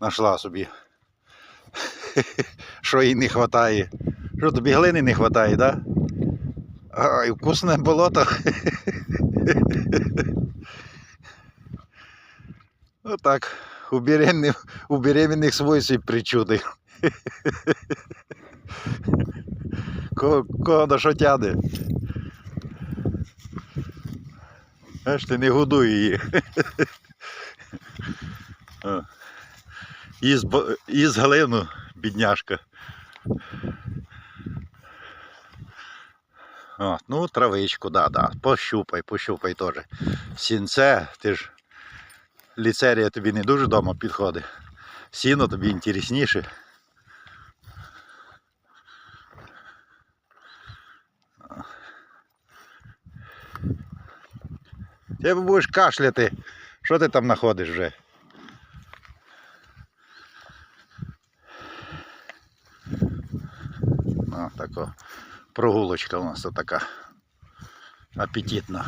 Нашла собі. Що їй не вистачає. Що тобі глини не вистачає, так? Да? Ай, вкусне болото. Отак. У беременних, у беременних свої свій причуди. Кого, кого на що тяне? Аж ти не годуй її. Із, із Галину, бідняшка. О, ну, травичку, да, да. Пощупай, пощупай теж. Сінце, ти ж ліцерія тобі не дуже вдома підходить. Сіно тобі інтересніше. Ти будеш кашляти. Що ти там знаходиш вже? О, така прогулочка у нас така апетитна.